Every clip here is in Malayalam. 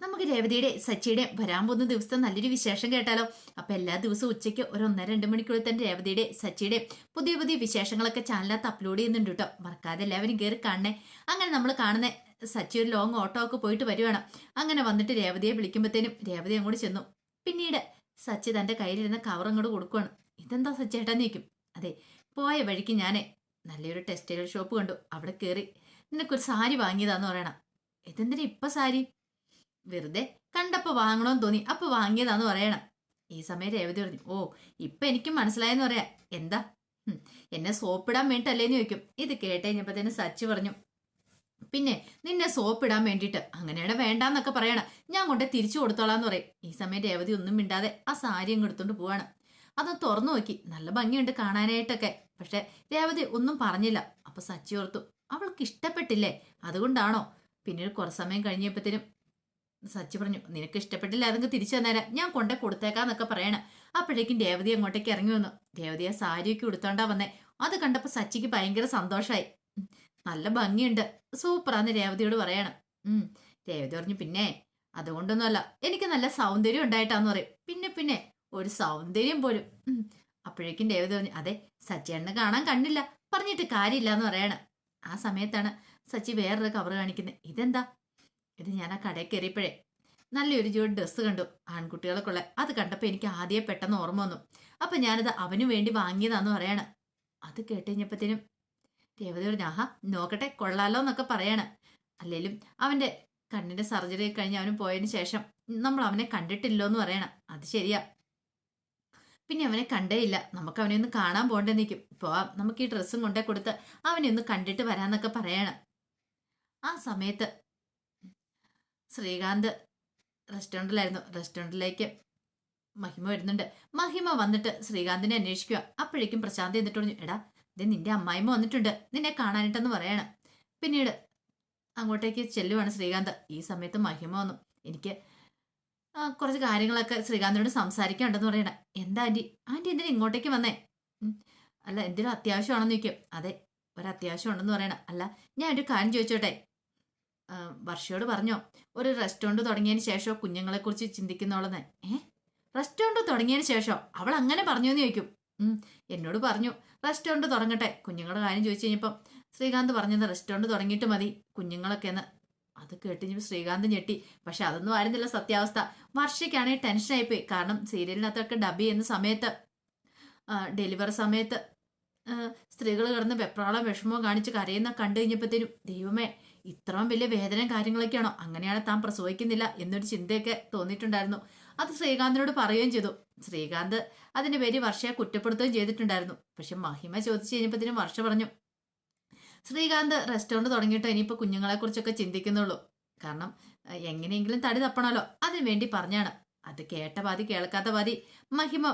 നമുക്ക് രേവതിയുടെ സച്ചിയുടെ വരാൻ പോകുന്ന ദിവസത്തെ നല്ലൊരു വിശേഷം കേട്ടാലോ? അപ്പൊ എല്ലാ ദിവസവും ഉച്ചയ്ക്ക് ഒരു ഒന്നര രണ്ട് മണിക്കുള്ളിൽ തന്നെ രേവതിയുടെ സച്ചിയുടെ പുതിയ പുതിയ വിശേഷങ്ങളൊക്കെ ചാനലിനകത്ത് അപ്ലോഡ് ചെയ്യുന്നുണ്ട് കേട്ടോ. മറക്കാതെ എല്ലാവരും കയറി കാണണേ. അങ്ങനെ നമ്മൾ കാണുന്ന സച്ചി ഒരു ലോങ് ഓട്ടോ ഒക്കെ പോയിട്ട് വരുവാണ്. അങ്ങനെ വന്നിട്ട് രേവതിയെ വിളിക്കുമ്പോഴത്തേനും രേവതി അങ്ങോട്ട് ചെന്നു. പിന്നീട് സച്ചി തന്റെ കയ്യിലിരുന്ന കവർ അങ്ങോട്ട് കൊടുക്കുവാണ്. ഇതെന്താ സച്ചി ഏട്ടാ ചോദിക്കും അതെ പോയ വഴിക്ക് ഞാൻ നല്ലൊരു ടെക്സ്റ്റൈൽ ഷോപ്പ് കണ്ടു. അവിടെ കയറി നിനക്കൊരു സാരി വാങ്ങിയതാന്ന് പറയണം. ഇതെന്തിനാ ഇപ്പൊ സാരി? വെറുതെ കണ്ടപ്പോ വാങ്ങണമെന്ന് തോന്നി. അപ്പൊ വാങ്ങിയതാന്ന് പറയണം. ഈ സമയം രേവതി പറഞ്ഞു ഓ ഇപ്പൊ എനിക്കും മനസ്സിലായെന്ന് പറയാ. എന്താ? എന്നെ സോപ്പിടാൻ വേണ്ടിട്ടല്ലേന്ന് ചോദിക്കും. ഇത് കേട്ട് കഴിഞ്ഞപ്പോൾ തന്നെ സച്ചി പറഞ്ഞു പിന്നെ നിന്നെ സോപ്പിടാൻ വേണ്ടിയിട്ട് അങ്ങനെയാണ് വേണ്ടാന്നൊക്കെ പറയണം. ഞാൻ കൊണ്ട് തിരിച്ചു കൊടുത്തോളാന്ന് പറയും. ഈ സമയം രേവതി ഒന്നും മിണ്ടാതെ ആ സാരി അങ്ങ് എടുത്തോണ്ട് പോവാണ്. അത് തുറന്നു നോക്കി. നല്ല ഭംഗിയുണ്ട് കാണാനായിട്ടൊക്കെ. പക്ഷെ രേവതി ഒന്നും പറഞ്ഞില്ല. അപ്പൊ സച്ചി ഓർത്തു അവൾക്ക് ഇഷ്ടപ്പെട്ടില്ലേ? അതുകൊണ്ടാണോ? പിന്നീട് കുറച്ച് സമയം കഴിഞ്ഞപ്പോഴത്തേനും സച്ചി പറഞ്ഞു നിനക്ക് ഇഷ്ടപ്പെട്ടില്ല അതെങ്കിൽ തിരിച്ചു തന്നേരാം. ഞാൻ കൊണ്ടേ കൊടുത്തേക്കാന്നൊക്കെ പറയണ. അപ്പോഴേക്കും ദേവതി അങ്ങോട്ടേക്ക് ഇറങ്ങി വന്നു. ദേവതിയെ സാരിയൊക്കെ ഉടുത്തോണ്ടാ വന്നേ. അത് കണ്ടപ്പോൾ സച്ചിക്ക് ഭയങ്കര സന്തോഷമായി നല്ല ഭംഗിയുണ്ട്. സൂപ്പറാന്ന് രേവതിയോട് പറയണം. ഉം. രേവതി പറഞ്ഞു പിന്നെ അതുകൊണ്ടൊന്നുമല്ല. എനിക്ക് നല്ല സൗന്ദര്യം ഉണ്ടായിട്ടാന്ന് പറയും. പിന്നെ പിന്നെ ഒരു സൗന്ദര്യം പോലും. അപ്പോഴേക്കും രേവതി പറഞ്ഞു അതെ സച്ചിയേണ്ണ കാണാൻ കണ്ടില്ല. പറഞ്ഞിട്ട് കാര്യമില്ല എന്ന് പറയണം. ആ സമയത്താണ് സച്ചി വേറൊരു കവർ കാണിക്കുന്നത് ഇതെന്താ? ഇത് ഞാൻ ആ കടയിൽ കയറിയപ്പോഴേ നല്ലൊരു ജോഡി ഡ്രസ്സ് കണ്ടു. ആൺകുട്ടികൾക്കുള്ള അത് കണ്ടപ്പോൾ എനിക്ക് ആദ്യം പെട്ടെന്ന് ഓർമ്മ വന്നു. അപ്പം ഞാനത് അവനു വേണ്ടി വാങ്ങിയതാന്ന് പറയാണ്. അത് കേട്ട് കഴിഞ്ഞപ്പോഴത്തേനും രേവതി പറഞ്ഞു ആഹാ നോക്കട്ടെ കൊള്ളാലോ എന്നൊക്കെ പറയാണ്. അല്ലെങ്കിലും അവന്റെ കണ്ണിന്റെ സർജറി കഴിഞ്ഞ് അവന് പോയതിന് ശേഷം നമ്മൾ അവനെ കണ്ടിട്ടില്ലോ എന്ന് പറയണം. അത് ശരിയാ. പിന്നെ അവനെ കണ്ടേ ഇല്ല. നമുക്ക് അവനെ ഒന്ന് കാണാൻ പോകണ്ടേ നിൽക്കും പോവാം. നമുക്ക് ഈ ഡ്രസ്സും കൊണ്ടേ കൊടുത്ത് അവനെ ഒന്ന് കണ്ടിട്ട് വരാന്നൊക്കെ പറയണം. ആ സമയത്ത് ശ്രീകാന്ത് റെസ്റ്റോറന്റിലായിരുന്നു റെസ്റ്റോറന്റിലേക്ക് മഹിമ വരുന്നുണ്ട്. മഹിമ വന്നിട്ട് ശ്രീകാന്തിനെ അന്വേഷിക്കുക. അപ്പോഴേക്കും പ്രശാന്ത് എന്നിട്ട് പറഞ്ഞു എടാ ഇത് നിന്റെ അമ്മായിമ്മ വന്നിട്ടുണ്ട്. നിന്നെ കാണാനിട്ടെന്ന് പറയണം. പിന്നീട് അങ്ങോട്ടേക്ക് ചെല്ലുവാണ് ശ്രീകാന്ത്. ഈ സമയത്ത് മഹിമ വന്നു. എനിക്ക് കുറച്ച് കാര്യങ്ങളൊക്കെ ശ്രീകാന്തിനോട് സംസാരിക്കാനുണ്ടെന്ന് പറയണം. എന്താ ആന്റി ആന്റി എന്തിനാ ഇങ്ങോട്ടേക്ക് വന്നേ? അല്ല എന്തിനും അത്യാവശ്യമാണെന്ന് ചോദിക്കും. അതെ ഒരു ഉണ്ടെന്ന് പറയണം. അല്ല ഞാൻ ഒരു കാര്യം ചോദിച്ചോട്ടെ? വർഷയോട് പറഞ്ഞോ ഒരു റെസ്റ്റോറന്റ് തുടങ്ങിയതിന് ശേഷം കുഞ്ഞുങ്ങളെക്കുറിച്ച് ചിന്തിക്കുന്നോളെന്ന്? ഏ? റെസ്റ്റോറന്റ് തുടങ്ങിയതിന് ശേഷം അവൾ അങ്ങനെ പറഞ്ഞു എന്ന് ചോദിക്കും എന്നോട് പറഞ്ഞു റെസ്റ്റോറന്റ് തുടങ്ങട്ടെ. കുഞ്ഞുങ്ങളുടെ കാര്യം ചോദിച്ചു കഴിഞ്ഞപ്പം ശ്രീകാന്ത് പറഞ്ഞത് റെസ്റ്റോറന്റ് തുടങ്ങിയിട്ട് മതി കുഞ്ഞുങ്ങളൊക്കെ എന്ന്. അത് കേട്ട് ശ്രീകാന്ത് ഞെട്ടി. പക്ഷെ അതൊന്നും ആയിരുന്നില്ല സത്യാവസ്ഥ. വർഷയ്ക്കാണെങ്കിൽ ടെൻഷനായിപ്പോയി കാരണം സീരിയലിനകത്തൊക്കെ ഡബ് ചെയ്യുന്ന സമയത്ത് ഡെലിവറി സമയത്ത് സ്ത്രീകൾ കിടന്ന് വെപ്രാളം വിഷമവും കാണിച്ച് കരയുന്ന കണ്ടു കഴിഞ്ഞപ്പോഴത്തേനും ദൈവമേ ഇത്രയും വലിയ വേദനയും കാര്യങ്ങളൊക്കെയാണോ? അങ്ങനെയാണ് താൻ പ്രസവിക്കുന്നില്ല എന്നൊരു ചിന്തയൊക്കെ തോന്നിയിട്ടുണ്ടായിരുന്നു. അത് ശ്രീകാന്തിനോട് പറയുകയും ചെയ്തു. ശ്രീകാന്ത് അതിന്റെ പേര് വർഷയെ കുറ്റപ്പെടുത്തുകയും ചെയ്തിട്ടുണ്ടായിരുന്നു. പക്ഷെ മഹിമ ചോദിച്ചു കഴിഞ്ഞപ്പോഴത്തേനും വർഷ പറഞ്ഞു ശ്രീകാന്ത് റെസ്റ്റോറന്റ് തുടങ്ങിയിട്ടോ? ഇനിയിപ്പോൾ കുഞ്ഞുങ്ങളെ കുറിച്ചൊക്കെ ചിന്തിക്കുന്നുള്ളൂ. കാരണം എങ്ങനെയെങ്കിലും തടി തപ്പണമല്ലോ. അതിനു വേണ്ടി പറഞ്ഞാണ്. അത് കേട്ട പാതി കേൾക്കാത്ത പാതി മഹിമ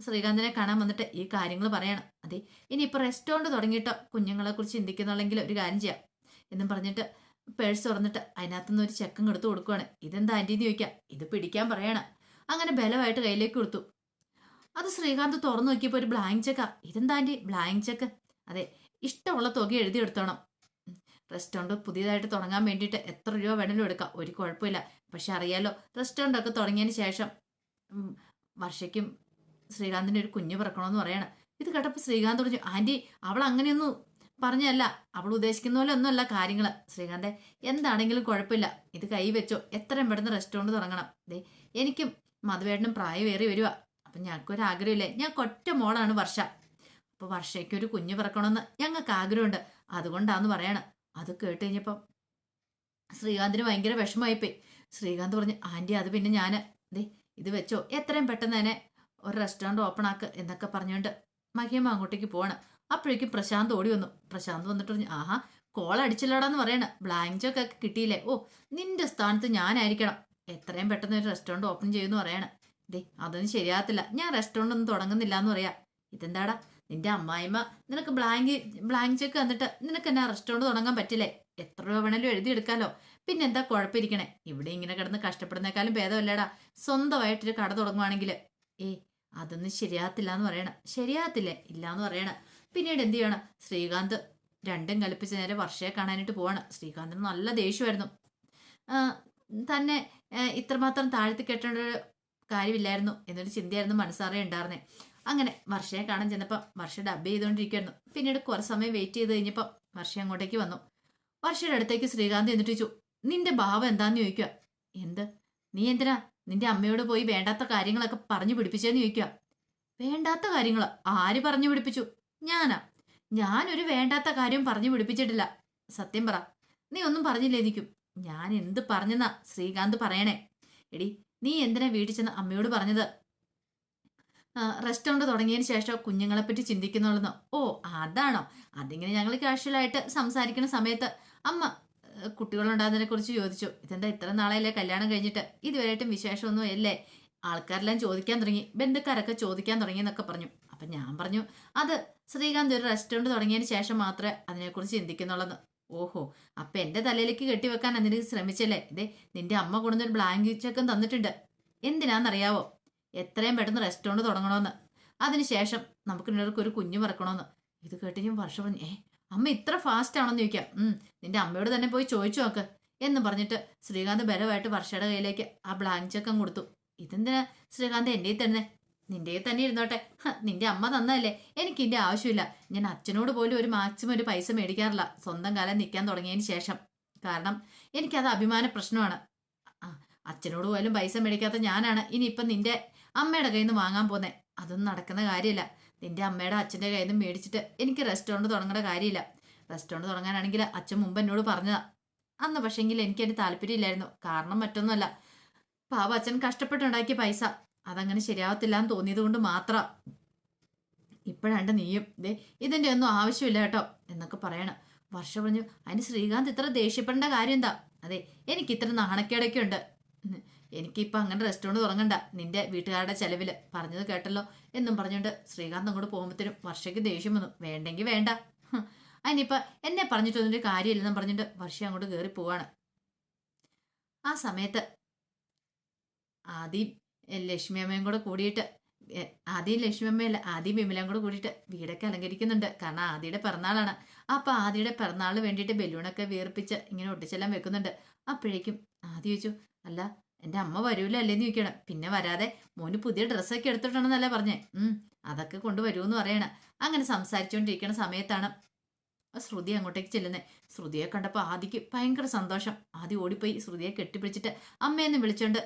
ശ്രീകാന്തിനെ കാണാൻ വന്നിട്ട് ഈ കാര്യങ്ങൾ പറയണം. അതെ ഇനിയിപ്പോൾ റെസ്റ്റോറന്റ് തുടങ്ങിയിട്ടോ? കുഞ്ഞുങ്ങളെ കുറിച്ച് ചിന്തിക്കുന്നുള്ളെങ്കിൽ ഒരു കാര്യം ചെയ്യാം. എന്നും പറഞ്ഞിട്ട് പേഴ്സ് തുറന്നിട്ട് അതിനകത്തുനിന്ന് ഒരു ചെക്കം എടുത്തു കൊടുക്കുവാണ്. ഇതെന്താ ആന്റീന്ന് ചോദിക്കാം. ഇത് പിടിക്കാൻ പറയണം. അങ്ങനെ ബലമായിട്ട് കയ്യിലേക്ക് കൊടുത്തു. അത് ശ്രീകാന്ത് തുറന്നു നോക്കിയപ്പോൾ ഒരു ബ്ലാങ്ക് ചെക്കാ ഇതെന്താ ആന്റി ബ്ലാങ്ക് ചെക്ക് അതെ ഇഷ്ടമുള്ള തുക എഴുതി എടുത്തോണം. റെസ്റ്റോറന്റ് പുതിയതായിട്ട് തുടങ്ങാൻ വേണ്ടിയിട്ട് എത്ര രൂപ വേണമെങ്കിലും എടുക്കാം. ഒരു കുഴപ്പമില്ല. പക്ഷെ അറിയാലോ റെസ്റ്റോറന്റ് ഒക്കെ തുടങ്ങിയതിന് ശേഷം വർഷയ്ക്കും ശ്രീകാന്തിന്റെ ഒരു കുഞ്ഞ് പിറക്കണമെന്ന് പറയണം. ഇത് കേട്ടപ്പോൾ ശ്രീകാന്ത് പറഞ്ഞു ആന്റി അവൾ അങ്ങനെയൊന്നും പറഞ്ഞല്ല അവൾ ഉദ്ദേശിക്കുന്ന പോലെ ഒന്നുമല്ല കാര്യങ്ങൾ ശ്രീകാന്തെ എന്താണെങ്കിലും കുഴപ്പമില്ല. ഇത് കൈവച്ചോ എത്രയും പെട്ടെന്ന് റെസ്റ്റോറന്റ് തുടങ്ങണം. ദേ എനിക്കും മധുവേട്ടനും പ്രായമേറി വരുക അപ്പം ഞങ്ങൾക്കൊരു ആഗ്രഹമില്ലേ? ഞാൻ കൊറ്റ മോളാണ് വർഷ. അപ്പോൾ വർഷയ്ക്ക് ഒരു കുഞ്ഞ് പിറക്കണമെന്ന് ഞങ്ങൾക്ക് ആഗ്രഹമുണ്ട്. അതുകൊണ്ടാന്ന് പറയണം. അത് കേട്ട് കഴിഞ്ഞപ്പം ശ്രീകാന്തിന് ഭയങ്കര വിഷമമായിപ്പോയി. ശ്രീകാന്ത് പറഞ്ഞു ആന്റി അത് പിന്നെ ഞാൻ ദേ ഇത് വെച്ചോ. എത്രയും പെട്ടെന്ന് തന്നെ ഒരു റെസ്റ്റോറന്റ് ഓപ്പൺ ആക്ക് എന്നൊക്കെ പറഞ്ഞുകൊണ്ട് മഹിമ അങ്ങോട്ടേക്ക് പോവാണ്. അപ്പോഴേക്കും പ്രശാന്ത് ഓടി വന്നു. പ്രശാന്ത് വന്നിട്ട് പറഞ്ഞു ആഹാ കോൾ അടിച്ചില്ലടാന്ന് പറയണ ബ്ലാങ്ക് ചെക്ക് ഒക്കെ കിട്ടിയില്ലേ? ഓ നിന്റെ സ്ഥാനത്ത് ഞാനായിരിക്കണം. എത്രയും പെട്ടെന്ന് ഒരു റെസ്റ്റോറന്റ് ഓപ്പൺ ചെയ്യുമെന്ന് പറയണം. ദേ അതൊന്നും ശരിയാകത്തില്ല. ഞാൻ റെസ്റ്റോറന്റ് ഒന്നും തുടങ്ങുന്നില്ല എന്ന് പറയാ. ഇതെന്താടാ? നിന്റെ അമ്മായിമ്മ നിനക്ക് ബ്ലാങ്ക് ബ്ലാങ്ക് ചെക്ക് തന്നിട്ട് നിനക്ക് എന്നാ റെസ്റ്റോറന്റ് തുടങ്ങാൻ പറ്റില്ലേ? എത്ര രൂപ വേണേലും എഴുതിയെടുക്കാലോ പിന്നെ എന്താ കുഴപ്പമിരിക്കണേ? ഇവിടെ ഇങ്ങനെ കിടന്ന് കഷ്ടപ്പെടുന്നേക്കാളും ഭേദമല്ലേടാ? സ്വന്തമായിട്ടൊരു കട തുടങ്ങുവാണെങ്കിൽ ഏ അതൊന്നും ശരിയാകത്തില്ല എന്ന് പറയണം. ശരിയാകത്തില്ലേ? ഇല്ല എന്ന് പറയണ. പിന്നീട് എന്ത് ചെയ്യണം? ശ്രീകാന്ത് രണ്ടും കൽപ്പിച്ച് നേരെ വർഷയെ കാണാനായിട്ട് പോവാണ്. ശ്രീകാന്തിന് നല്ല ദേഷ്യമായിരുന്നു. തന്നെ ഇത്രമാത്രം താഴ്ത്തി കെട്ടേണ്ട ഒരു കാര്യമില്ലായിരുന്നു എന്നൊരു ചിന്തയായിരുന്നു മനസ്സാറേ ഉണ്ടായിരുന്നേ. അങ്ങനെ വർഷയെ കാണാൻ ചെന്നപ്പോൾ വർഷ ഡബ് ചെയ്തുകൊണ്ടിരിക്കുന്നു പിന്നീട് കുറച്ച് സമയം വെയിറ്റ് ചെയ്ത് കഴിഞ്ഞപ്പോൾ വർഷ അങ്ങോട്ടേക്ക് വന്നു. വർഷയുടെ അടുത്തേക്ക് ശ്രീകാന്ത് എന്നിട്ട് ചോദിച്ചു നിന്റെ ഭാവം എന്താന്ന് ചോദിക്കുക എന്ത്? നീ എന്തിനാ നിന്റെ അമ്മയോട് പോയി വേണ്ടാത്ത കാര്യങ്ങളൊക്കെ പറഞ്ഞു പിടിപ്പിച്ചെന്ന് ചോദിക്കുക വേണ്ടാത്ത കാര്യങ്ങൾ ആര് പറഞ്ഞു പിടിപ്പിച്ചു? ഞാനാ. ഞാനൊരു വേണ്ടാത്ത കാര്യം പറഞ്ഞു പിടിപ്പിച്ചിട്ടില്ല. സത്യം പറ. നീ ഒന്നും പറഞ്ഞില്ലേ എനിക്കും ഞാൻ എന്ത് പറഞ്ഞെന്നാ ശ്രീകാന്ത് പറയണേ? എടി നീ എന്തിനാ വീട്ടിൽ ചെന്ന് അമ്മയോട് പറഞ്ഞത്? റെസ്റ്റോറന്റ് തുടങ്ങിയതിന് ശേഷം കുഞ്ഞുങ്ങളെപ്പറ്റി ചിന്തിക്കുന്നുള്ളെന്നോ? ഓ അതാണോ. അതിങ്ങനെ ഞങ്ങൾ കാഷ്വലായിട്ട് സംസാരിക്കുന്ന സമയത്ത് അമ്മ കുട്ടികളുണ്ടാകുന്നതിനെ കുറിച്ച് ചോദിച്ചു. ഇതെന്താ ഇത്ര നാളെയല്ലേ കല്യാണം കഴിഞ്ഞിട്ട്? ഇതുവരെയായിട്ടും വിശേഷമൊന്നും അല്ലേ ആൾക്കാരെല്ലാം ചോദിക്കാൻ തുടങ്ങി. ബന്ധുക്കാരൊക്കെ ചോദിക്കാൻ തുടങ്ങി എന്നൊക്കെ പറഞ്ഞു. അപ്പം ഞാൻ പറഞ്ഞു അത് ശ്രീകാന്ത് ഒരു റെസ്റ്റോറന്റ് തുടങ്ങിയതിന് ശേഷം മാത്രമേ അതിനെക്കുറിച്ച് ചിന്തിക്കുന്നുള്ളെന്ന് ഓഹോ അപ്പം എന്റെ തലയിലേക്ക് കെട്ടിവെക്കാൻ അതിന് ശ്രമിച്ചല്ലേ? ഇതേ നിന്റെ അമ്മ കൊണ്ടുവന്നൊരു ബ്ലാങ്ക് ചെക്കും തന്നിട്ടുണ്ട്. എന്തിനാണെന്നറിയാവോ എത്രയും പെട്ടെന്ന് റെസ്റ്റോറന്റ് തുടങ്ങണമെന്ന് അതിനുശേഷം നമുക്ക് രണ്ടുപേർക്ക് ഒരു കുഞ്ഞു പറക്കണമെന്ന് ഇത് കേട്ട് ഞാൻ വർഷം പറഞ്ഞു ഏ അമ്മ ഇത്ര ഫാസ്റ്റ് ആണെന്ന് ചോദിക്കാം. നിന്റെ അമ്മയോട് തന്നെ പോയി ചോദിച്ചു നോക്ക്. എന്ന് പറഞ്ഞിട്ട് ശ്രീകാന്ത് ബലമായിട്ട് വർഷയുടെ കയ്യിലേക്ക് ആ ബ്ലാങ്ക് ചെക്കം കൊടുത്തു. ഇതെന്തിനാ ശ്രീകാന്ത് എന്റെ തന്നെ നിന്റെ തന്നെ ഇരുന്നോട്ടെ. നിന്റെ അമ്മ തന്നല്ലേ എനിക്ക് ഇതിന്റെ ആവശ്യമില്ല. ഞാൻ അച്ഛനോട് പോലും ഒരു മാക്സിമം ഒരു പൈസ മേടിക്കാറില്ല. സ്വന്തം കാലം നിൽക്കാൻ തുടങ്ങിയതിന് ശേഷം. കാരണം എനിക്കത് അഭിമാന പ്രശ്നമാണ്. അച്ഛനോട് പോലും പൈസ മേടിക്കാത്ത ഞാനാണ് ഇനിയിപ്പം നിന്റെ അമ്മയുടെ കയ്യിൽ നിന്ന് വാങ്ങാൻ പോന്നെ. അതൊന്നും നടക്കുന്ന കാര്യമില്ല. നിന്റെ അമ്മയുടെ അച്ഛന്റെ കയ്യിൽ നിന്ന് മേടിച്ചിട്ട് എനിക്ക് റെസ്റ്റോറന്റ് തുടങ്ങേണ്ട കാര്യമില്ല. റെസ്റ്റോറന്റ് തുടങ്ങാനാണെങ്കിൽ അച്ഛൻ മുമ്പ് എന്നോട് പറഞ്ഞതാ. അന്ന് പക്ഷേങ്കിൽ എനിക്ക് അതിന് താല്പര്യമില്ലായിരുന്നു. കാരണം മറ്റൊന്നുമല്ല. പാവ അച്ഛൻ കഷ്ടപ്പെട്ടുണ്ടാക്കിയ പൈസ. അതങ്ങനെ ശരിയാവത്തില്ല എന്ന് തോന്നിയത് കൊണ്ട് മാത്രം. ഇപ്പോഴാണ്ട് നീയും ദേ ഇതിന്റെ ഒന്നും ആവശ്യമില്ല കേട്ടോ എന്നൊക്കെ പറയണം. വർഷ പറഞ്ഞു അതിന് ശ്രീകാന്ത് ഇത്ര ദേഷ്യപ്പെടേണ്ട കാര്യം എന്താ അതെ എനിക്ക് ഇത്ര നാണക്കേടൊക്കെ ഉണ്ട്. എനിക്കിപ്പോൾ അങ്ങനെ റെസ്റ്റോറന്റ് തുടങ്ങണ്ട നിന്റെ വീട്ടുകാരുടെ ചെലവിൽ പറഞ്ഞത് കേട്ടല്ലോ എന്നും പറഞ്ഞുകൊണ്ട് ശ്രീകാന്ത് അങ്ങോട്ട് പോകുമ്പോഴത്തേനും വർഷയ്ക്ക് ദേഷ്യം വന്നു. വേണ്ടെങ്കിൽ വേണ്ട. അതിനിപ്പോൾ എന്നെ പറഞ്ഞിട്ടൊന്നും കാര്യമില്ലെന്നും പറഞ്ഞിട്ട് വർഷ അങ്ങോട്ട് കയറി പോവാണ്. ആ സമയത്ത് ആദ്യം ലക്ഷ്മി അമ്മയും കൂടെ കൂടിയിട്ട് ആദ്യം ലക്ഷ്മി അമ്മയല്ല ആദ്യം വിമലയും കൂടെ കൂടിയിട്ട് വീടൊക്കെ അലങ്കരിക്കുന്നുണ്ട്. കാരണം ആദിയുടെ പിറന്നാളാണ്. അപ്പൊ ആദിയുടെ പിറന്നാളിന് വേണ്ടിയിട്ട് ബലൂണൊക്കെ വീർപ്പിച്ച് ഇങ്ങനെ ഒട്ടിച്ചെല്ലാം വെക്കുന്നുണ്ട്. അപ്പോഴേക്കും ആദ്യം ചോദിച്ചു അല്ല എന്റെ അമ്മ വരൂല അല്ലേന്ന് ചോദിക്കണം പിന്നെ വരാതെ മോന് പുതിയ ഡ്രസ്സൊക്കെ എടുത്തിട്ടുണ്ടെന്നല്ലേ പറഞ്ഞേ. ഉം അതൊക്കെ കൊണ്ടുവരുമെന്ന് പറയണം. അങ്ങനെ സംസാരിച്ചുകൊണ്ടിരിക്കുന്ന സമയത്താണ് ശ്രുതി അങ്ങോട്ടേക്ക് ചെല്ലുന്നത് ശ്രുതിയെ കണ്ടപ്പോൾ ആദിക്ക് ഭയങ്കര സന്തോഷം. ആദ്യം ഓടിപ്പോയി ശ്രുതിയെ കെട്ടിപ്പിടിച്ചിട്ട് അമ്മയെന്ന് വിളിച്ചോണ്ട്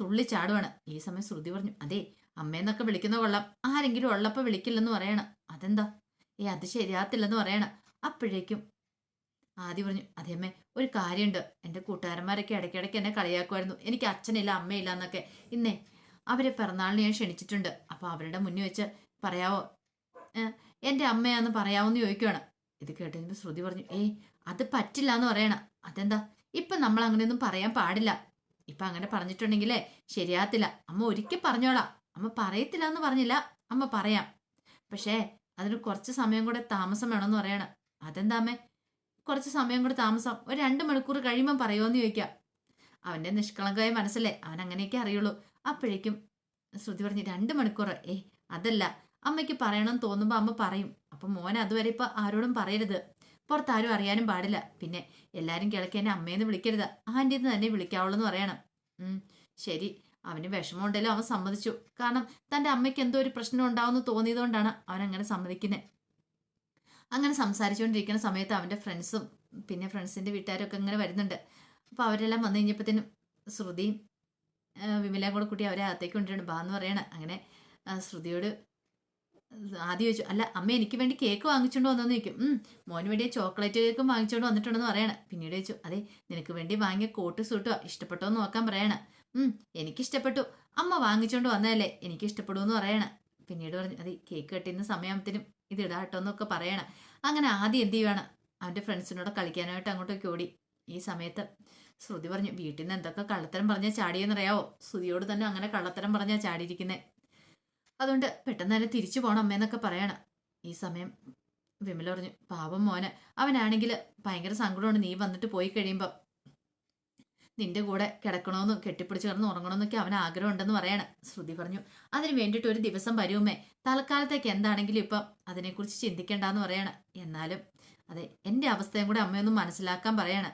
തുള്ളി ചാടുവാണ്. ഈ സമയം ശ്രുതി പറഞ്ഞു അതെ അമ്മേന്നൊക്കെ വിളിക്കുന്ന കൊള്ളാം. ആരെങ്കിലും ഉള്ളപ്പോൾ വിളിക്കില്ലെന്ന് പറയണം. അതെന്താ? ഏ അത് ശരിയാത്തില്ലെന്ന് പറയണം. അപ്പോഴേക്കും ആദ്യം പറഞ്ഞു അതേ അമ്മേ ഒരു കാര്യമുണ്ട്. എന്റെ കൂട്ടുകാരന്മാരൊക്കെ ഇടയ്ക്കിടയ്ക്ക് എന്നെ കളിയാക്കുമായിരുന്നു. എനിക്ക് അച്ഛനില്ല അമ്മയില്ല എന്നൊക്കെ. ഇന്നേ അവരെ പിറന്നാളിന് ഞാൻ ക്ഷണിച്ചിട്ടുണ്ട്. അപ്പോൾ അവരുടെ മുന്നിൽ വെച്ച് പറയാവോ? എന്റെ അമ്മയാന്ന് പറയാവോന്ന് ചോദിക്കുവാണ്. ഇത് കേട്ടതിന് ശ്രുതി പറഞ്ഞു ഏയ് അത് പറ്റില്ല എന്ന് പറയണം. അതെന്താ? ഇപ്പം നമ്മൾ അങ്ങനെയൊന്നും പറയാൻ പാടില്ല. ഇപ്പം അങ്ങനെ പറഞ്ഞിട്ടുണ്ടെങ്കിലേ ശരിയാത്തില്ല അമ്മ ഒരിക്കൽ പറഞ്ഞോളാം. അമ്മ പറയത്തില്ല എന്ന് പറഞ്ഞില്ല. അമ്മ പറയാം. പക്ഷേ അതിന് കുറച്ച് സമയം കൂടെ താമസം വേണമെന്ന് പറയണം. അതെന്താ അമ്മേ? കുറച്ച് സമയം കൂടെ താമസം. ഒരു രണ്ട് മണിക്കൂർ കഴിയുമ്പം പറയുമോന്ന് ചോദിക്കാം. അവന്റെ നിഷ്കളങ്കമായ മനസ്സല്ലേ. അവൻ അങ്ങനെയൊക്കെ അറിയുള്ളൂ. അപ്പോഴേക്കും ശ്രുതി പറഞ്ഞു രണ്ട് മണിക്കൂർ. ഏ അതല്ല. അമ്മയ്ക്ക് പറയണം തോന്നുമ്പോൾ അമ്മ പറയും. അപ്പം മോൻ അതുവരെ ഇപ്പൊ ആരോടും പറയരുത്. പുറത്താരും അറിയാനും പാടില്ല. പിന്നെ എല്ലാവരും കിഴക്ക് എന്നെ അമ്മയെന്ന് വിളിക്കരുത്. ആന്റിന്ന് തന്നെ വിളിക്കാവുള്ളൂ എന്ന് പറയണം. ശരി. അവന് വിഷമമുണ്ടല്ലോ. അവൻ സമ്മതിച്ചു. കാരണം തന്റെ അമ്മയ്ക്ക് എന്തോ ഒരു പ്രശ്നം ഉണ്ടാവുമെന്ന് തോന്നിയതുകൊണ്ടാണ് അവൻ അങ്ങനെ സമ്മതിക്കുന്നത് അങ്ങനെ സംസാരിച്ചുകൊണ്ടിരിക്കുന്ന സമയത്ത് അവന്റെ ഫ്രണ്ട്സും പിന്നെ ഫ്രണ്ട്സിന്റെ വീട്ടുകാരൊക്കെ ഇങ്ങനെ വരുന്നുണ്ട്. അപ്പോൾ അവരെല്ലാം വന്നു കഴിഞ്ഞപ്പോഴത്തേനും ശ്രുതിയും വിമല കൂടെ കൂട്ടി അവരെ അകത്തേക്ക് കൊണ്ടുവരണം ബാ എന്ന് പറയണം. അങ്ങനെ ശ്രുതിയോട് ആദ്യം ചോദിച്ചു അല്ല അമ്മ എനിക്ക് വേണ്ടി കേക്ക് വാങ്ങിച്ചുകൊണ്ട് വന്നെന്ന് ചോദിക്കും. മോന് വേണ്ടി ചോക്ലേറ്റ് കേക്കും വാങ്ങിച്ചുകൊണ്ട് വന്നിട്ടുണ്ടെന്ന് പറയണം. പിന്നീട് ചോദിച്ചു അതെ നിനക്ക് വേണ്ടി വാങ്ങിയ കോട്ട് സൂട്ടോ ഇഷ്ടപ്പെട്ടോ എന്ന് നോക്കാൻ പറയണം. എനിക്കിഷ്ടപ്പെട്ടു അമ്മ വാങ്ങിച്ചുകൊണ്ട് വന്നതല്ലേ എനിക്ക് ഇഷ്ടപ്പെടുമെന്ന് പറയണം. പിന്നീട് പറഞ്ഞു അതെ കേക്ക് കെട്ടിയുന്ന സമയത്തിനും ഇത് ഇടാട്ടോ എന്നൊക്കെ പറയണം. അങ്ങനെ ആദ്യം എന്ത് ചെയ്യുവാണ്? അവന്റെ ഫ്രണ്ട്സിനോട് കളിക്കാനായിട്ട് അങ്ങോട്ടൊക്കെ ഓടി. ഈ സമയത്ത് ശ്രുതി പറഞ്ഞു വീട്ടിൽ നിന്ന് എന്തൊക്കെ കള്ളത്തരം പറഞ്ഞാൽ ചാടിയെന്നറിയാവോ? ശ്രുതിയോട് തന്നെ അങ്ങനെ കള്ളത്തരം പറഞ്ഞാൽ ചാടിയിരിക്കുന്നത് അതുകൊണ്ട് പെട്ടെന്ന് തന്നെ തിരിച്ചു പോകണം അമ്മയെന്നൊക്കെ പറയണം. ഈ സമയം വിമല പറഞ്ഞു പാവം മോനെ അവനാണെങ്കിൽ ഭയങ്കര സങ്കടമാണ് നീ വന്നിട്ട് പോയി കഴിയുമ്പം. നിന്റെ കൂടെ കിടക്കണമെന്നും കെട്ടിപ്പിടിച്ച് കിടന്ന് ഉറങ്ങണമെന്നൊക്കെ ആഗ്രഹം ആഗ്രഹമുണ്ടെന്ന് പറയണം. ശ്രുതി പറഞ്ഞു അതിന് വേണ്ടിയിട്ട് ഒരു ദിവസം വരുമേ തൽക്കാലത്തേക്ക് എന്താണെങ്കിലും ഇപ്പം അതിനെക്കുറിച്ച് ചിന്തിക്കേണ്ടെന്ന് പറയണം. എന്നാലും അതെ എന്റെ അവസ്ഥയും കൂടെ അമ്മയൊന്നും മനസ്സിലാക്കാൻ പറയണം.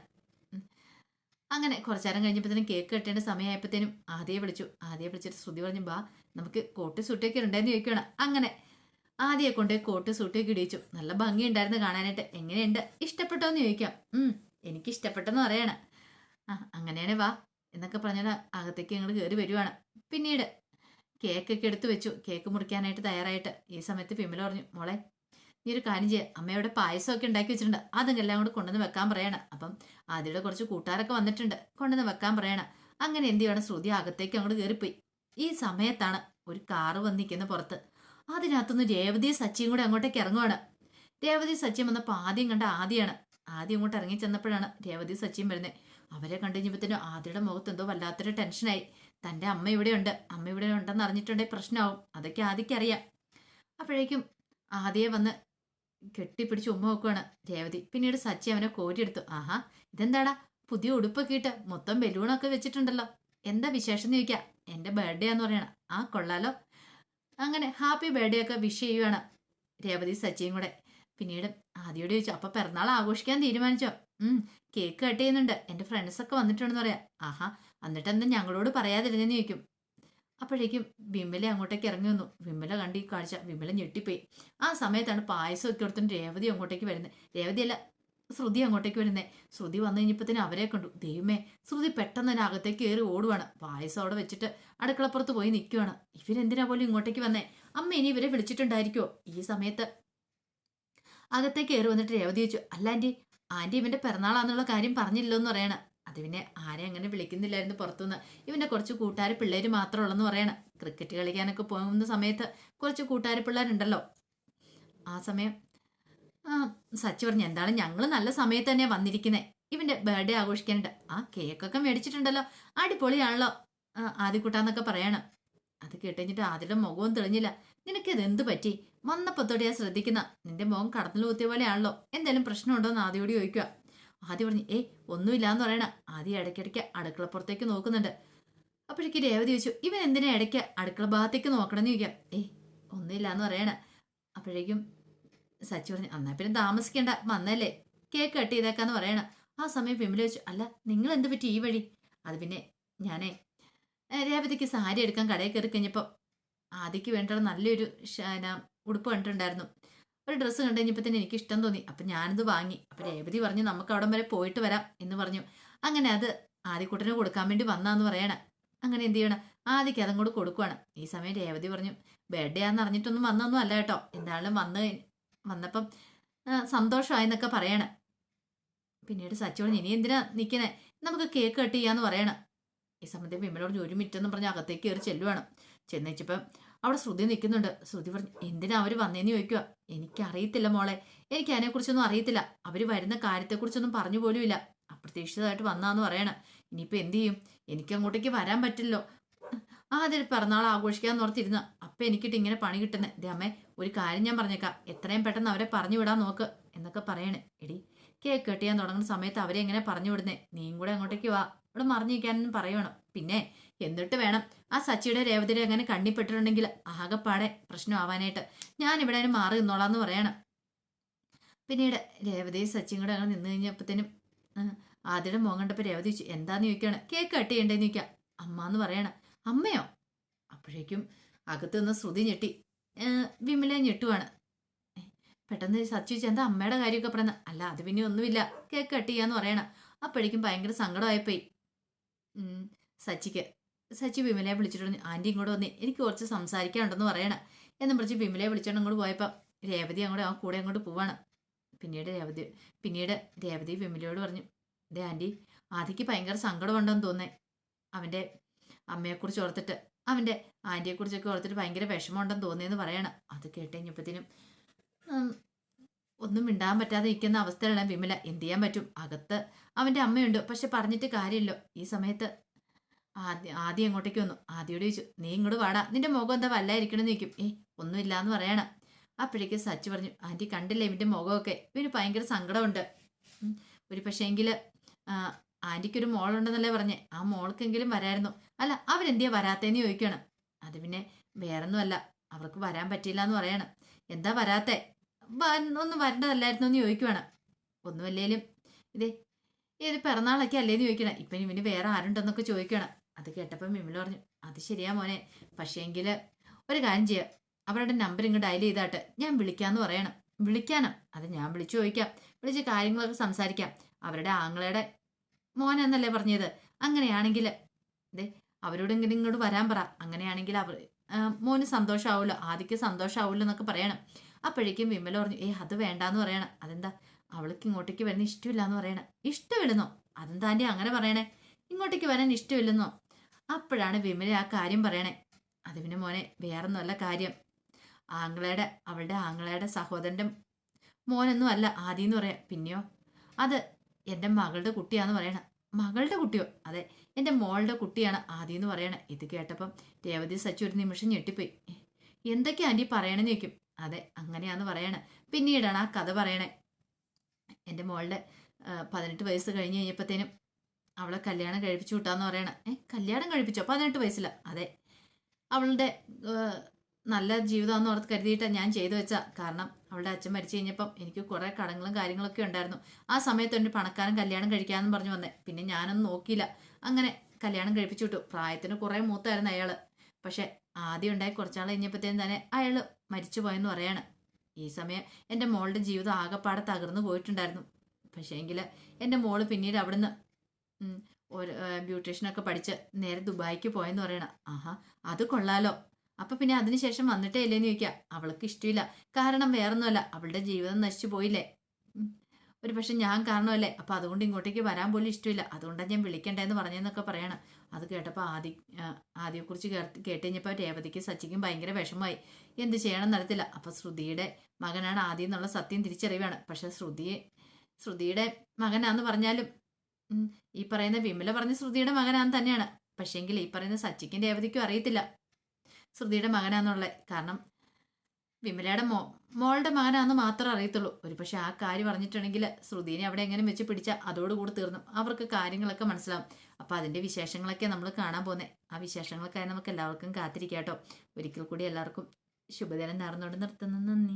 അങ്ങനെ കുറച്ചേരം കഴിഞ്ഞപ്പോഴത്തേനും കേക്ക് കെട്ടേണ്ട സമയമായപ്പോഴത്തേനും ആദ്യം വിളിച്ചു. ആദ്യം വിളിച്ചിട്ട് ശ്രുതി പറഞ്ഞു ബാ നമുക്ക് കോട്ട് സൂട്ടൊക്കെ ഉണ്ടെന്ന് ചോദിക്കണം അങ്ങനെ ആദ്യം കൊണ്ട് കോട്ട് സൂട്ടൊക്കെ ഇടിയിച്ചു. നല്ല ഭംഗി ഉണ്ടായിരുന്നു കാണാനായിട്ട്. എങ്ങനെയുണ്ട്? ഇഷ്ടപ്പെട്ടോ? എന്ന് ചോദിക്കാം. ഉം എനിക്ക് ഇഷ്ടപ്പെട്ടെന്ന് പറയണം. ആ അങ്ങനെയാണ് വാ എന്നൊക്കെ പറഞ്ഞാൽ അകത്തേക്ക് ഞങ്ങൾ കയറി വരുവാണ്. പിന്നീട് കേക്കൊക്കെ എടുത്തു വെച്ചു. കേക്ക് മുറിക്കാനായിട്ട് തയ്യാറായിട്ട്. ഈ സമയത്ത് പിമ്മൽ പറഞ്ഞു മോളെ നീ ഒരു കാര്യം ചെയ്യുക അമ്മയുടെ പായസമൊക്കെ ഉണ്ടാക്കി വെച്ചിട്ടുണ്ട്. അതൊക്കെ എല്ലാം കൂടെ കൊണ്ടുവന്ന് വെക്കാൻ പറയണം. അപ്പം ആദ്യയുടെ കുറച്ച് കൂട്ടുകാരൊക്കെ വന്നിട്ടുണ്ട്. കൊണ്ടുവന്ന് വെക്കാൻ പറയണം. അങ്ങനെ എന്ത് ചെയ്യണം ശ്രുതി അകത്തേക്ക് അങ്ങോട്ട് കയറിപ്പോയി. ഈ സമയത്താണ് ഒരു കാറ് വന്ന് നിൽക്കുന്ന പുറത്ത്. അതിനകത്തുനിന്ന് രേവതി സച്ചിയും കൂടെ അങ്ങോട്ടേക്ക് ഇറങ്ങുവാണ്. രേവതി സച്ചിയും വന്നപ്പോൾ ആദ്യം കണ്ട ആദ്യമാണ് ആദ്യം അങ്ങോട്ട് ഇറങ്ങി ചെന്നപ്പോഴാണ് രേവതി സച്ചിയും വരുന്നത്. അവരെ കണ്ടു കഴിഞ്ഞപ്പോഴത്തേനും ആദ്യയുടെ മുഖത്ത് എന്തോ വല്ലാത്തൊരു ടെൻഷനായി തന്റെ അമ്മ ഇവിടെയുണ്ട് അമ്മ ഇവിടെ ഉണ്ടെന്ന് അറിഞ്ഞിട്ടുണ്ടെങ്കിൽ പ്രശ്നമാവും. അതൊക്കെ ആദ്യക്ക് അറിയാം. അപ്പോഴേക്കും ആദ്യേ വന്ന് കെട്ടിപ്പിടിച്ച് ഉമ്മ വെക്കുവാണ് രേവതി. പിന്നീട് സച്ചി അവനെ കോരിയെടുത്തു. ആഹാ ഇതെന്താടാ? പുതിയ ഉടുപ്പൊക്കെ ഇട്ട് മൊത്തം ബലൂണൊക്കെ വെച്ചിട്ടുണ്ടല്ലോ. എന്താ വിശേഷം എന്ന് എന്റെ ബർത്ത്ഡേ ആന്ന് പറയണം. ആ കൊള്ളാലോ. അങ്ങനെ ഹാപ്പി ബർത്ത്ഡേ ഒക്കെ വിഷ് ചെയ്യുവാണ് രേവതി സച്ചിയും കൂടെ. പിന്നീട് ആദ്യോട് ചോദിച്ചു അപ്പൊ പിറന്നാൾ ആഘോഷിക്കാൻ തീരുമാനിച്ചോ? ഉം കേക്ക് കട്ട് ചെയ്യുന്നുണ്ട്. എന്റെ ഫ്രണ്ട്സൊക്കെ വന്നിട്ടുണ്ടെന്ന് പറയാം. ആഹാ എന്നിട്ട് എന്താ ഞങ്ങളോട് പറയാതിരുന്നെന്ന് ചോദിക്കും. അപ്പോഴേക്കും വിമല അങ്ങോട്ടേക്ക് ഇറങ്ങി വന്നു. വിമല കണ്ട് ഈ കാഴ്ച. വിമല ഞെട്ടിപ്പോയി. ആ സമയത്താണ് പായസം ഒക്കെ എടുത്തുകൊണ്ട് രേവതി അങ്ങോട്ടേക്ക് വരുന്നത്. രേവതിയല്ല ശ്രുതി അങ്ങോട്ടേക്ക് വരുന്നത് ശ്രുതി വന്നു കഴിഞ്ഞപ്പോൾ തന്നെ അവരെ കണ്ടു. ദൈവമേ ശ്രുതി പെട്ടെന്ന് തന്നെ അകത്തേക്ക് കയറി ഓടുവാണ്. പായസം അവിടെ വെച്ചിട്ട് അടുക്കളപ്പുറത്ത് പോയി നിൽക്കുവാണ് ഇവരെന്തിനാ പോലും ഇങ്ങോട്ടേക്ക് വന്നേ? അമ്മ ഇനി ഇവരെ വിളിച്ചിട്ടുണ്ടായിരിക്കുമോ ഈ സമയത്ത് അകത്തേക്ക് കയറി വന്നിട്ട് രേവതി ചോദിച്ചു അല്ല ആന്റി ആന്റി ഇവന്റെ പിറന്നാളാന്നുള്ള കാര്യം പറഞ്ഞില്ലോ എന്ന് പറയണ. പിന്നെ ആരെ അങ്ങനെ വിളിക്കുന്നില്ലായിരുന്നു പുറത്തുനിന്ന്. ഇവന്റെ കുറച്ച് കൂട്ടുകാർ പിള്ളേർ മാത്രമേ ഉള്ളെന്ന് പറയണ. ക്രിക്കറ്റ് കളിക്കാനൊക്കെ പോകുന്ന സമയത്ത് കുറച്ച് കൂട്ടുകാർ പിള്ളേരുണ്ടല്ലോ. ആ സമയം സച്ചി പറഞ്ഞു എന്താണ് ഞങ്ങൾ നല്ല സമയത്ത് തന്നെ വന്നിരിക്കുന്നത് ഇവന്റെ ബർത്ത്ഡേ ആഘോഷിക്കാനുണ്ട്. ആ കേക്കൊക്കെ മേടിച്ചിട്ടുണ്ടല്ലോ. അടിപൊളിയാണല്ലോ. ആദ്യക്കൂട്ടാന്നൊക്കെ പറയണം. അത് കേട്ടുകഴിഞ്ഞിട്ട് ആദ്യയുടെ മുഖവും തെളിഞ്ഞില്ല. നിനക്കിത് എന്ത് പറ്റി? വന്നപ്പോ തൊട്ട് ഞാൻ ശ്രദ്ധിക്കുന്ന. നിന്റെ മുഖം കടന്നു കുത്തിയ പോലെയാണല്ലോ എന്തെങ്കിലും പ്രശ്നമുണ്ടോ എന്ന് ആദ്യോട് ചോദിക്കുക ആദ്യം പറഞ്ഞു ഒന്നുമില്ല എന്ന് പറയണ. ആദ്യം ഇടയ്ക്കിടയ്ക്ക് അടുക്കളപ്പുറത്തേക്ക് നോക്കുന്നുണ്ട്. അപ്പോഴേക്ക് രേവതി ചോദിച്ചു ഇവൻ എന്തിനാ ഇടയ്ക്ക് അടുക്കള ഭാഗത്തേക്ക് നോക്കണമെന്ന് ചോദിക്കാം? ഒന്നുമില്ല എന്ന് പറയണ. അപ്പോഴേക്കും സച്ചി പറഞ്ഞു അന്നാ പിന്നെ താമസിക്കേണ്ട വന്നല്ലേ. കേക്ക് കട്ട് ചെയ്തേക്കാന്ന് പറയണ. ആ സമയം വിമല വെച്ചു അല്ല നിങ്ങൾ എന്ത് പറ്റി ഈ വഴി? അത് പിന്നെ ഞാനേ രേവതിക്ക് സാരി എടുക്കാൻ കടയിൽ കയറി കഴിഞ്ഞപ്പോൾ ആദിക്ക് വേണ്ട നല്ലൊരു ഉടുപ്പ് കണ്ടിട്ടുണ്ടായിരുന്നു. ഒരു ഡ്രസ്സ് കണ്ടു കഴിഞ്ഞപ്പോൾ തന്നെ എനിക്ക് ഇഷ്ടം തോന്നി. അപ്പം ഞാനത് വാങ്ങി. അപ്പം രേവതി പറഞ്ഞു നമുക്ക് അവിടം വരെ പോയിട്ട് വരാം എന്ന് പറഞ്ഞു. അങ്ങനെ അത് ആദ്യക്കൂട്ടന് കൊടുക്കാൻ വേണ്ടി വന്നാന്ന് പറയണം. അങ്ങനെ എന്ത് ചെയ്യണം? ആദ്യക്ക് അതും കൂടെ കൊടുക്കുവാണ്. ഈ സമയം രേവതി പറഞ്ഞു ബർത്ത്ഡേ ആണെന്ന് അറിഞ്ഞിട്ടൊന്നും വന്നൊന്നും അല്ല കേട്ടോ. എന്തായാലും വന്ന് വന്നപ്പം സന്തോഷമായെന്നൊക്കെ പറയണം. പിന്നീട് സച്ചോട് ഇനി എന്തിനാ നിൽക്കണേ നമുക്ക് കേക്ക് കട്ട് ചെയ്യാന്ന് പറയണം. ഈ സമയത്ത് വിമലോട് ഒരു മിനിറ്റ് എന്ന് പറഞ്ഞ് അകത്തേക്ക് കയറി ചെല്ലുവാണ്. ചെന്നേച്ചപ്പം അവിടെ ശ്രുതി നിൽക്കുന്നുണ്ട് ശ്രുതി പറഞ്ഞു എന്തിനാ അവർ വന്നേന്ന് ചോദിക്കുക എനിക്കറിയത്തില്ല മോളെ. എനിക്ക് അതിനെക്കുറിച്ചൊന്നും അറിയത്തില്ല. അവർ വരുന്ന കാര്യത്തെക്കുറിച്ചൊന്നും പറഞ്ഞു പോലുമില്ല അപ്രതീക്ഷിതമായിട്ട് വന്നാന്ന് പറയണം. ഇനിയിപ്പോൾ എന്ത് ചെയ്യും? എനിക്ക് അങ്ങോട്ടേക്ക് വരാൻ പറ്റില്ലല്ലോ. ആദ്യം പിറന്നാൾ ആഘോഷിക്കാന്ന് ഓർത്തിരുന്ന. അപ്പം എനിക്കിട്ട് ഇങ്ങനെ പണി കിട്ടുന്നത് ദേ അമ്മേ ഒരു കാര്യം ഞാൻ പറഞ്ഞേക്കാം. എത്രയും പെട്ടെന്ന് അവരെ പറഞ്ഞു വിടാൻ നോക്ക് എന്നൊക്കെ പറയണേ. എടി കേക്ക് കെട്ടിയാൻ തുടങ്ങുന്ന സമയത്ത് അവരെ എങ്ങനെ പറഞ്ഞു വിടുന്നേ? നീയും കൂടെ അങ്ങോട്ടേക്ക് വാ. ഇവിടെ മറിഞ്ഞിരിക്കാനും പറയണം. പിന്നെ എന്നിട്ട് വേണം? ആ സച്ചിയുടെ രേവതിരെ അങ്ങനെ കണ്ണിപ്പെട്ടിട്ടുണ്ടെങ്കിൽ ആകെപ്പാടെ പ്രശ്നമാവാനായിട്ട് ഞാൻ ഇവിടെ അതിന് മാറി നിന്നോളാന്ന് പറയണം. പിന്നീട് രേവതി സച്ചിയും കൂടെ അങ്ങനെ നിന്ന് കഴിഞ്ഞപ്പോഴത്തേനും ആദ്യയുടെ മോൻ കണ്ടപ്പോൾ രേവതി ചോദിച്ചു എന്താന്ന് ചോദിക്കുകയാണ്? കേക്ക് കട്ട് ചെയ്യണ്ടേന്ന് ചോദിക്കുക. അമ്മ എന്ന് പറയണം. അമ്മയോ? അപ്പോഴേക്കും അകത്ത് നിന്ന് ശ്രുതി ഞെട്ടി. വിമല ഞെട്ടുവാണ്. പെട്ടെന്ന് സച്ചി ചോദിച്ചു എന്താ അമ്മയുടെ കാര്യമൊക്കെ പറയുന്നത്? അല്ല അത് പിന്നെ ഒന്നുമില്ല. കേക്ക് കട്ട് ചെയ്യാന്ന് പറയണം. അപ്പോഴേക്കും ഭയങ്കര സങ്കടമായിപ്പോയി. സച്ചിക്ക്. സച്ചി വിമലയെ വിളിച്ചിട്ടുണ്ട് ആന്റി ഇങ്ങോട്ട് വന്നേ എനിക്ക് കുറച്ച് സംസാരിക്കാനുണ്ടെന്ന് പറയണം. എന്നും പറഞ്ഞ് വിമലയെ വിളിച്ചോണ്ട് ഇങ്ങോട്ട് പോയപ്പോൾ രേവതി അങ്ങോട്ട് ആ കൂടെ അങ്ങോട്ട് പോവാണ്. പിന്നീട് രേവതി പിന്നീട് രേവതി വിമലയോട് പറഞ്ഞു ദേ ആന്റി ആദിക്ക് ഭയങ്കര സങ്കടമുണ്ടെന്ന് തോന്നേ അവന്റെ അമ്മയെക്കുറിച്ച് ഓർത്തിട്ട് അവന്റെ ആന്റിയെക്കുറിച്ചൊക്കെ ഓർത്തിട്ട് ഭയങ്കര വിഷമമുണ്ടെന്ന് തോന്നിയെന്ന് പറയണം. അത് കേട്ട് കഴിഞ്ഞപ്പോഴത്തേനും ഉം, ഒന്നും മിണ്ടാൻ പറ്റാതെ ഇരിക്കുന്ന അവസ്ഥയിലാണ് വിമല എന്ത് ചെയ്യാൻ പറ്റും? അകത്ത് അവന്റെ അമ്മയുണ്ട്. പക്ഷെ പറഞ്ഞിട്ട് കാര്യമില്ലോ. ഈ സമയത്ത് ആദ്യം ആദ്യം എങ്ങോട്ടേക്ക് വന്നു? ആദ്യോട് ചോദിച്ചു നീ ഇങ്ങോട്ട് വാടാ. നിന്റെ മുഖം എന്താ വല്ലായിരിക്കണമെന്ന് ചോദിക്കും. ഏ ഒന്നുമില്ലാന്ന് പറയണം. അപ്പോഴേക്കും സച്ച് പറഞ്ഞു ആന്റി കണ്ടില്ലേ ഇവന്റെ മുഖമൊക്കെ? ഇവന് ഭയങ്കര സങ്കടമുണ്ട്. ഒരു പക്ഷേങ്കിൽ ആന്റിക്കൊരു മോളുണ്ടെന്നല്ലേ പറഞ്ഞേ. ആ മോൾക്കെങ്കിലും വരായിരുന്നു. അല്ല അവരെന്തിയാ വരാത്തേന്ന് ചോദിക്കണം. അത് പിന്നെ വേറൊന്നുമല്ല. അവർക്ക് വരാൻ പറ്റിയില്ല എന്ന് പറയണം. എന്താ വരാത്തെ? ഒന്നും വരേണ്ടതല്ലായിരുന്നു എന്ന് ചോദിക്കുവാണ്. ഒന്നുമല്ലേലും ഇതേ ഏത് പിറന്നാളൊക്കെ അല്ലേന്ന് ചോദിക്കണേ ഇപ്പം ഇവന് വേറെ ആരുണ്ടെന്നൊക്കെ ചോദിക്കണം അത് കേട്ടപ്പോൾ മിമിൽ പറഞ്ഞു അത് ശരിയാ മോനെ പക്ഷേങ്കിൽ ഒരു കാര്യം ചെയ്യാം. അവരുടെ നമ്പർ ഇങ്ങ് ഡയൽ ചെയ്താട്ട് ഞാൻ വിളിക്കാന്ന് പറയണം. വിളിക്കാനും. അത് ഞാൻ വിളിച്ചു ചോദിക്കാം. വിളിച്ച് കാര്യങ്ങളൊക്കെ സംസാരിക്കാം. അവരുടെ ആങ്ങളയുടെ മോനെന്നല്ലേ പറഞ്ഞത്. അങ്ങനെയാണെങ്കിൽ ദേ അവരോട് ഇങ്ങനെ ഇങ്ങോട്ട് വരാൻ പറ. അങ്ങനെയാണെങ്കിൽ അവർ മോന് സന്തോഷമാവുമല്ലോ ആദിക്ക് സന്തോഷമാവുമല്ലോ എന്നൊക്കെ പറയണം. അപ്പോഴേക്കും വിമല പറഞ്ഞു ഏ അത് വേണ്ടാന്ന് പറയണം. അതെന്താ? അവൾക്ക് ഇങ്ങോട്ടേക്ക് വരുന്ന ഇഷ്ടമില്ല എന്ന് പറയണേ. ഇഷ്ടമില്ലെന്നോ? അതെന്താ ആന്റി അങ്ങനെ പറയണേ? ഇങ്ങോട്ടേക്ക് വരാൻ ഇഷ്ടമില്ലെന്നോ അപ്പോഴാണ് വിമല ആ കാര്യം പറയണേ. അത് പിന്നെ മോനെ വേറൊന്നുമല്ല കാര്യം. ആങ്ങളയുടെ അവളുടെ ആങ്ങളയുടെ സഹോദരന്റെ മോനൊന്നും അല്ല ആദ്യം എന്ന് പറയാം. പിന്നെയോ? അത് എന്റെ മകളുടെ കുട്ടിയാണെന്ന് പറയണം. മകളുടെ കുട്ടിയോ? അതെ എന്റെ മോളുടെ കുട്ടിയാണ് ആദ്യം എന്ന് പറയണേ. ഇത് കേട്ടപ്പം രേവതി സച്ചു ഒരു നിമിഷം ഞെട്ടിപ്പോയി. എന്തൊക്കെയാ ആന്റി പറയണമെന്ന് ചോദിക്കും. അതെ അങ്ങനെയാന്ന് പറയണേ. പിന്നീടാണ് ആ കഥ പറയണേ. എന്റെ മോളുടെ പതിനെട്ട് വയസ്സ് കഴിഞ്ഞ് കഴിഞ്ഞപ്പോഴത്തേനും അവളെ കല്യാണം കഴിപ്പിച്ചു വിട്ടാന്ന് പറയണ. ഏ കല്യാണം കഴിപ്പിച്ചോ? പതിനെട്ട് വയസ്സില്ല അതെ. അവളുടെ നല്ല ജീവിതമാണെന്ന് ഓർത്ത് കരുതിയിട്ടാണ് ഞാൻ ചെയ്തു വെച്ചാൽ കാരണം അവളുടെ അച്ഛൻ മരിച്ചു കഴിഞ്ഞപ്പം എനിക്ക് കുറേ കടങ്ങളും കാര്യങ്ങളൊക്കെ ഉണ്ടായിരുന്നു. ആ സമയത്ത് എന്റെ പണക്കാരൻ കല്യാണം കഴിക്കാമെന്ന് പറഞ്ഞു വന്നേ. പിന്നെ ഞാനൊന്നും നോക്കിയില്ല. അങ്ങനെ കല്യാണം കഴിപ്പിച്ചു വിട്ടു. പ്രായത്തിന് കുറേ മൂത്തായിരുന്നു അയാൾ പക്ഷെ ആദ്യം ഉണ്ടായി കുറച്ചാൾ കഴിഞ്ഞപ്പോഴത്തേനും തന്നെ അയാൾ മരിച്ചു പോയെന്ന് പറയാണ്. ഈ സമയം എന്റെ മോളുടെ ജീവിതം ആകെപ്പാടെ തകർന്നു പോയിട്ടുണ്ടായിരുന്നു. പക്ഷേ എങ്കിൽ എന്റെ മോൾ പിന്നീട് അവിടുന്ന് ഒരു ബ്യൂട്ടീഷ്യനൊക്കെ പഠിച്ച് നേരെ ദുബായിക്ക് പോയെന്ന് പറയണം. ആഹാ അത് കൊള്ളാലോ. അപ്പൊ പിന്നെ അതിനുശേഷം വന്നിട്ടേ ഇല്ലേന്ന് ചോദിക്കുക അവൾക്ക് ഇഷ്ടമില്ല കാരണം വേറൊന്നുമല്ല. അവളുടെ ജീവിതം നശിച്ചു പോയില്ലേ. ഒരു പക്ഷെ ഞാൻ കാരണമല്ലേ? അപ്പം അതുകൊണ്ട് ഇങ്ങോട്ടേക്ക് വരാൻ പോലും ഇഷ്ടമില്ല. അതുകൊണ്ടാണ് ഞാൻ വിളിക്കണ്ടേന്ന് പറഞ്ഞതെന്നൊക്കെ പറയണം. അത് കേട്ടപ്പോൾ ആദി ആദ്യയെക്കുറിച്ച് കേട്ട് കഴിഞ്ഞപ്പോൾ രേവതിക്ക് സച്ചിക്കും ഭയങ്കര വിഷമമായി. എന്ത് ചെയ്യണം നടത്തില്ല അപ്പം ശ്രുതിയുടെ മകനാണ് ആദ്യം എന്നുള്ള സത്യം തിരിച്ചറിവാണ്. പക്ഷെ ശ്രുതിയെ ശ്രുതിയുടെ മകനാന്ന് പറഞ്ഞാലും ഈ പറയുന്ന വിമല പറഞ്ഞ ശ്രുതിയുടെ മകനാന്ന് തന്നെയാണ്. പക്ഷേങ്കിൽ ഈ പറയുന്ന സച്ചിക്കും രേവതിക്കും അറിയത്തില്ല. ശ്രുതിയുടെ മകനാന്നുള്ളത് കാരണം വിമലയുടെ മോ മോളുടെ മകനാന്ന് മാത്രമേ അറിയത്തുള്ളൂ. ഒരു പക്ഷെ ആ കാര്യം പറഞ്ഞിട്ടുണ്ടെങ്കിൽ ശ്രുതിനെ അവിടെ എങ്ങനെ വെച്ച് പിടിച്ചാൽ അതോടുകൂടി തീർന്നു. അവർക്ക് കാര്യങ്ങളൊക്കെ മനസ്സിലാവും. അപ്പോൾ അതിന്റെ വിശേഷങ്ങളൊക്കെ നമ്മൾ കാണാൻ പോകുന്നത് ആ വിശേഷങ്ങളൊക്കെ നമുക്ക് എല്ലാവർക്കും കാത്തിരിക്കാം കേട്ടോ ഒരിക്കൽ കൂടി എല്ലാവർക്കും ശുഭദിനം നേർന്നുകൊണ്ട് നിർത്തുന്നു. നന്ദി.